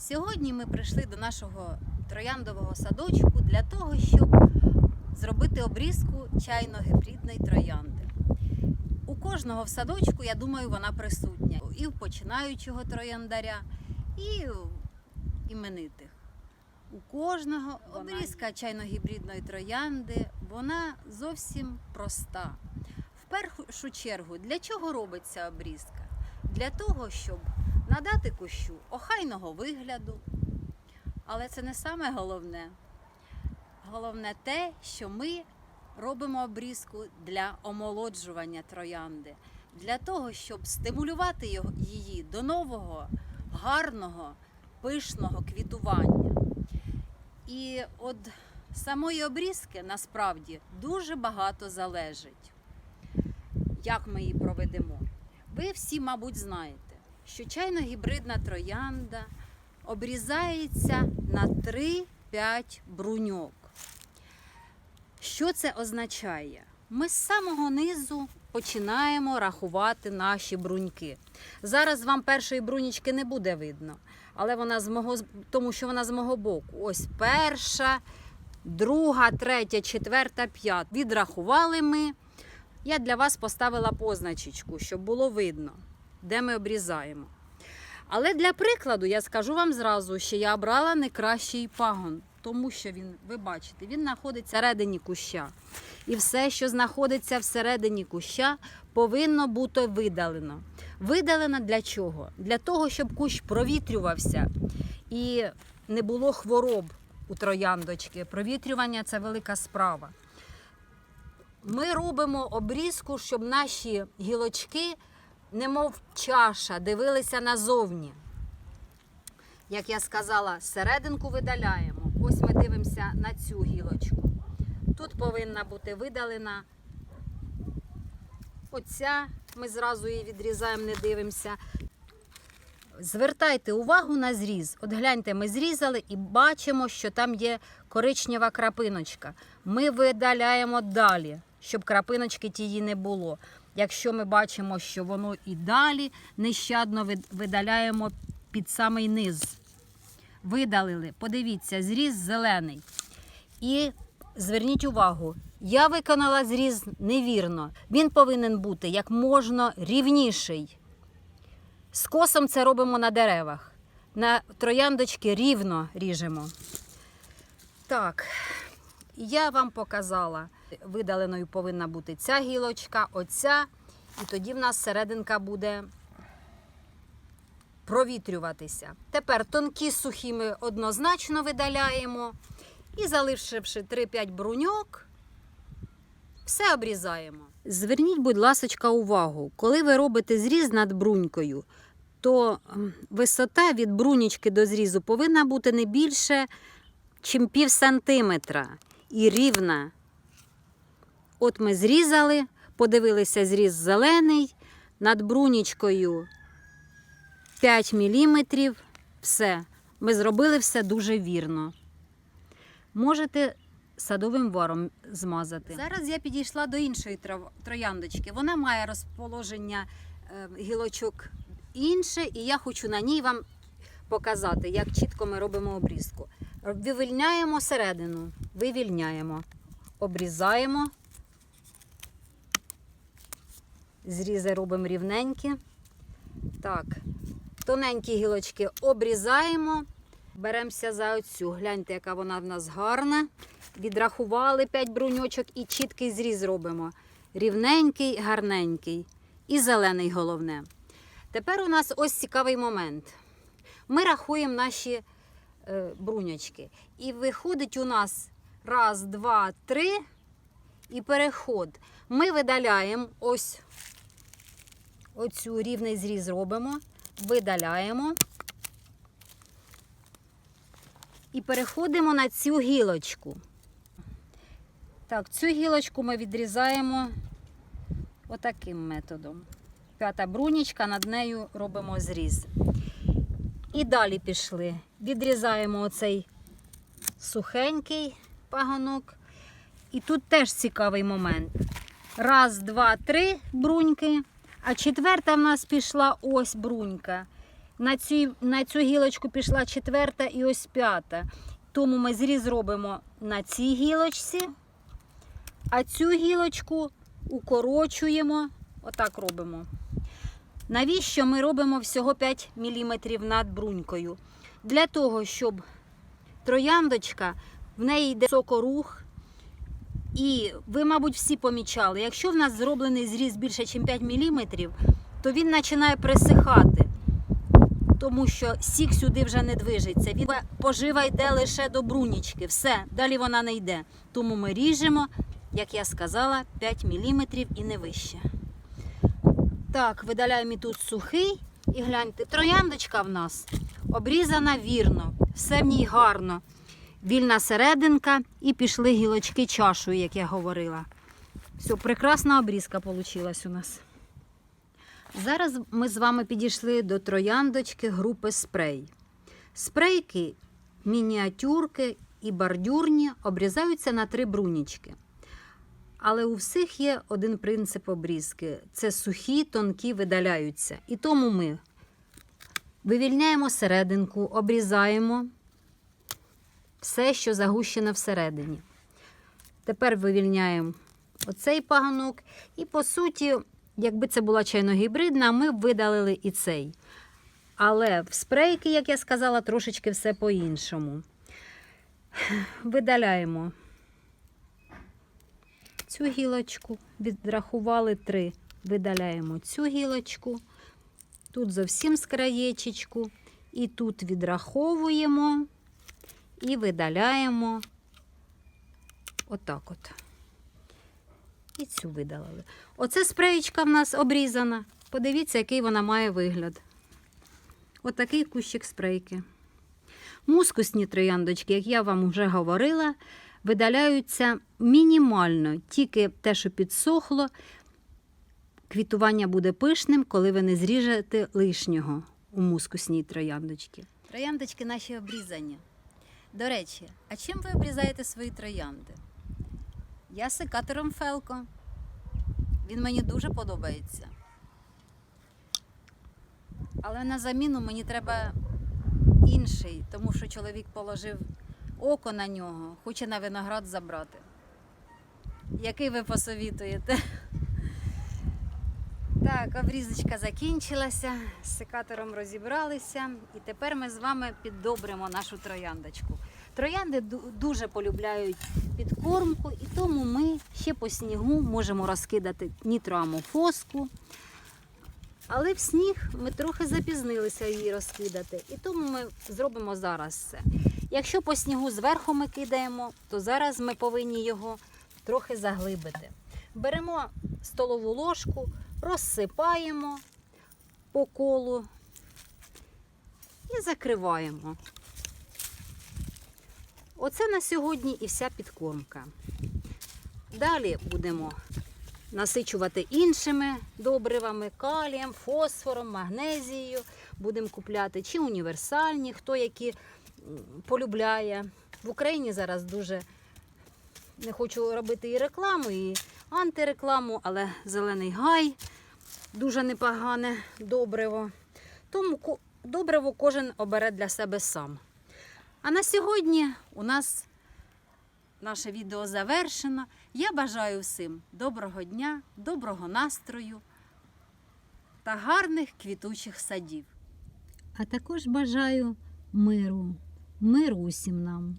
Сьогодні ми прийшли до нашого трояндового садочку для того, щоб зробити обрізку чайно-гібридної троянди. У кожного в садочку, я думаю, вона присутня. І в починаючого трояндаря, і в іменитих. У кожного обрізка чайно-гібридної троянди, вона зовсім проста. В першу чергу, для чого робиться обрізка? Для того, щоб надати кущу охайного вигляду. Але це не саме головне. Головне те, що ми робимо обрізку для омолоджування троянди, для того, щоб стимулювати її до нового, гарного, пишного квітування. І від самої обрізки насправді дуже багато залежить, як ми її проведемо. Ви всі, мабуть, знаєте, що чайно-гібридна троянда обрізається на 3-5 бруньок. Що це означає? Ми з самого низу починаємо рахувати наші бруньки. Зараз вам першої брунічки не буде видно, але вона з мого, тому що вона з мого боку. Ось перша, друга, третя, четверта, п'ята. Відрахували ми. Я для вас поставила позначечку, щоб було видно, де ми обрізаємо. Але для прикладу я скажу вам зразу, що я обрала найкращий пагон, тому що він, ви бачите, він знаходиться всередині куща. І все, що знаходиться всередині куща, повинно бути видалено. Видалено для чого? Для того, щоб кущ провітрювався і не було хвороб у трояндочки. Провітрювання це велика справа. Ми робимо обрізку, щоб наші гілочки, немов чаша, дивилися назовні. Як я сказала, серединку видаляємо. Ось ми дивимося на цю гілочку. Тут повинна бути видалена. Оця ми зразу її відрізаємо, не дивимося. Звертайте увагу на зріз. От гляньте, ми зрізали і бачимо, що там є коричнева крапиночка. Ми видаляємо далі, щоб крапиночки тієї не було. Якщо ми бачимо, що воно і далі нещадно видаляємо під самий низ. Видалили, подивіться, зріз зелений. І зверніть увагу, я виконала зріз невірно. Він повинен бути як можна рівніший. З косом це робимо на деревах. На трояндочки рівно ріжемо. Так, я вам показала. Видаленою повинна бути ця гілочка, оця, і тоді в нас серединка буде провітрюватися. Тепер тонкі сухі ми однозначно видаляємо. І залишивши 3-5 бруньок, все обрізаємо. Зверніть, будь ласка, увагу, коли ви робите зріз над брунькою, то висота від брунічки до зрізу повинна бути не більше, ніж пів сантиметра і рівна. От ми зрізали, подивилися зріз зелений, над брунічкою 5 мм. Все. Ми зробили все дуже вірно. Можете садовим варом змазати. Зараз я підійшла до іншої трояндочки. Вона має розположення е, гілочок інше, і я хочу на ній вам показати, як чітко ми робимо обрізку. Вивільняємо середину, вивільняємо, обрізаємо. Зрізи робимо рівненькі. Так, тоненькі гілочки обрізаємо. Беремося за оцю. Гляньте, яка вона в нас гарна. Відрахували 5 бруньочок і чіткий зріз робимо. Рівненький, гарненький. І зелений головне. Тепер у нас ось цікавий момент. Ми рахуємо наші е, бруньочки. І виходить у нас раз, два, три і переход. Ми видаляємо ось оцю рівний зріз робимо, видаляємо. І переходимо на цю гілочку. Так, цю гілочку ми відрізаємо отаким методом. П'ята брунічка, над нею робимо зріз. І далі пішли. Відрізаємо оцей сухенький пагонок. І тут теж цікавий момент. Раз, два, три бруньки. А четверта в нас пішла ось брунька. На цю, на цю гілочку пішла четверта і ось п'ята. Тому ми зріз робимо на цій гілочці, а цю гілочку укорочуємо. Отак робимо. Навіщо ми робимо всього 5 мм над брунькою? Для того, щоб трояндочка, в неї йде сокорух. І ви, мабуть, всі помічали, якщо в нас зроблений зріз більше, ніж 5 мм, то він починає присихати, тому що сік сюди вже не движеться. Він пожива йде лише до брунічки. Все, далі вона не йде. Тому ми ріжемо, як я сказала, 5 мм і не вище. Так, видаляємо і тут сухий. І гляньте, трояндочка в нас обрізана вірно, все в ній гарно. Вільна серединка і пішли гілочки чашою, як я говорила. Все, прекрасна обрізка вийшла у нас. Зараз ми з вами підійшли до трояндочки групи спрей. Спрейки, мініатюрки і бордюрні обрізаються на три брунічки. Але у всіх є один принцип обрізки: це сухі, тонкі видаляються. І тому ми вивільняємо серединку, обрізаємо все, що загущене всередині. Тепер вивільняємо оцей паганок. І, по суті, якби це була чайно-гібридна, ми б видалили і цей. Але в спрейки, як я сказала, трошечки все по-іншому. Видаляємо цю гілочку, відрахували три. Видаляємо цю гілочку, тут зовсім з краєчечку, і тут відраховуємо і видаляємо отак от. І цю видалили. Оце спреєчка в нас обрізана. Подивіться, який вона має вигляд. Отакий кущик спрейки. Мускусні трояндочки, як я вам вже говорила, видаляються мінімально, тільки те, що підсохло. Квітування буде пишним, коли ви не зріжете лишнього у мускусній трояндочці. Трояндочки наші обрізані. До речі, а чим ви обрізаєте свої троянди? Я секатором Фелко. Він мені дуже подобається. Але на заміну мені треба інший, тому що чоловік положив око на нього, хоче на виноград забрати. Який ви посовітуєте? Так, обрізочка закінчилася, з секатором розібралися, і тепер ми з вами піддобримо нашу трояндочку. Троянди дуже полюбляють підкормку, і тому ми ще по снігу можемо розкидати нітроамофоску. Але в сніг ми трохи запізнилися її розкидати, і тому ми зробимо зараз це. Якщо по снігу зверху ми кидаємо, то зараз ми повинні його трохи заглибити. Беремо столову ложку, розсипаємо по колу і закриваємо. Оце на сьогодні і вся підкормка. Далі будемо насичувати іншими добривами, калієм, фосфором, магнезією. Будемо купляти чи універсальні, хто які полюбляє. В Україні зараз дуже не хочу робити і рекламу, і антирекламу, але зелений гай дуже непогане добриво. Тому добриво кожен обере для себе сам. А на сьогодні у нас наше відео завершено. Я бажаю всім доброго дня, доброго настрою та гарних квітучих садів. А також бажаю миру, миру усім нам.